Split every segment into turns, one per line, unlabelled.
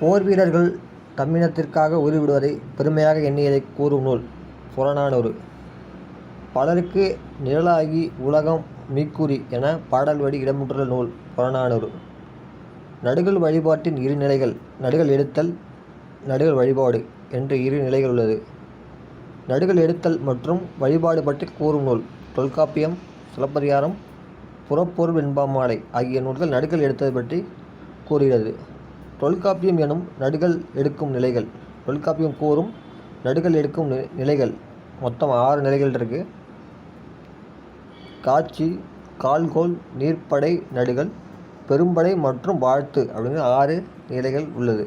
போர் வீரர்கள் தம்மினத்திற்காக உருவிடுவதை பெருமையாக எண்ணியதை கூறும் நூல் புறநானூறு. பலருக்கு நிழலாகி உலகம் மீக்குறி என பாடல் வழி இடம்பெற்றுள்ள நூல் புறநானூறு. நடுகள் வழிபாட்டின் இரு நிலைகள் நடுகள் எடுத்தல் நடுகள் வழிபாடு என்று இரு நிலைகள் உள்ளது. நடுகள் எடுத்தல் மற்றும் வழிபாடு பற்றி கூறும் நூல் தொல்காப்பியம் சிலப்பதிகாரம் புறப்பொருள் வெண்பாமாலை ஆகிய நூல்கள் நடுகள் எடுத்தது பற்றி கூறுகிறது. தொல்காப்பியம் எனும் நடுகள் எடுக்கும் நிலைகள் தொல்காப்பியம் கூறும் நடுகள் எடுக்கும் நிலைகள் மொத்தம் ஆறு நிலைகள் இருக்குது காட்சி கால்கோல் நீர்ப்படை நடுகள் பெரும்படை மற்றும் வாழ்த்து அப்படின்னு ஆறு நிலைகள் உள்ளது.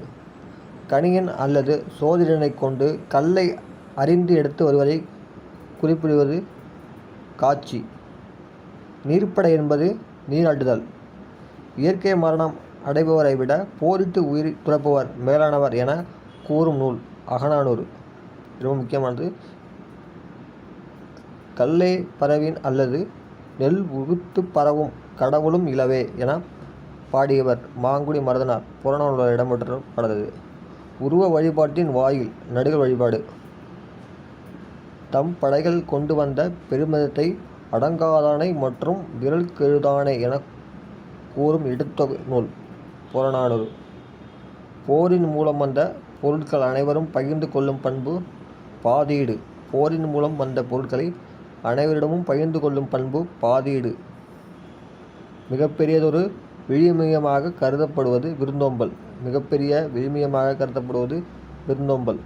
கணியன் அல்லது சோதிடனைக் கொண்டு கல்லை அறிந்து எடுத்து வருவதை குறிப்பிடுவது காட்சி. நீர்ப்படை என்பது நீராட்டுதல். இயற்கை மரணம் அடைபவரை விட போரிட்டு உயிர் துறப்பவர் மேலானவர் என கூறும் நூல் அகனானூர் ரொம்ப முக்கியமானது. கல்லே பரவின் அல்லது நெல் உகுத்துப் பரவும் கடவுளும் இலவே என பாடியவர் மாங்குடி மருதனார் புறநானூறில் இடம்பெற்றுள்ள உருவ வழிபாட்டின் வாயில் நடுகள் வழிபாடு. தம் படைகள் கொண்டு வந்த பெருமிதத்தை அடங்காதானை மற்றும் விரல் கெழுதானை என கூறும் எடுத்த நூல் புறநானூறு. போரின் மூலம் வந்த பொருட்கள் அனைவரும் பகிர்ந்து கொள்ளும் பண்பு பாதீடு. போரின் மூலம் வந்த பொருட்களை அனைவரிடமும் பகிர்ந்து கொள்ளும் பண்பு பாதீடு. மிகப்பெரியதொரு விழுமியமாகக் கருதப்படுவது விருந்தோம்பல். மிகப்பெரிய விழுமியமாகக் கருதப்படுவது விருந்தோம்பல்.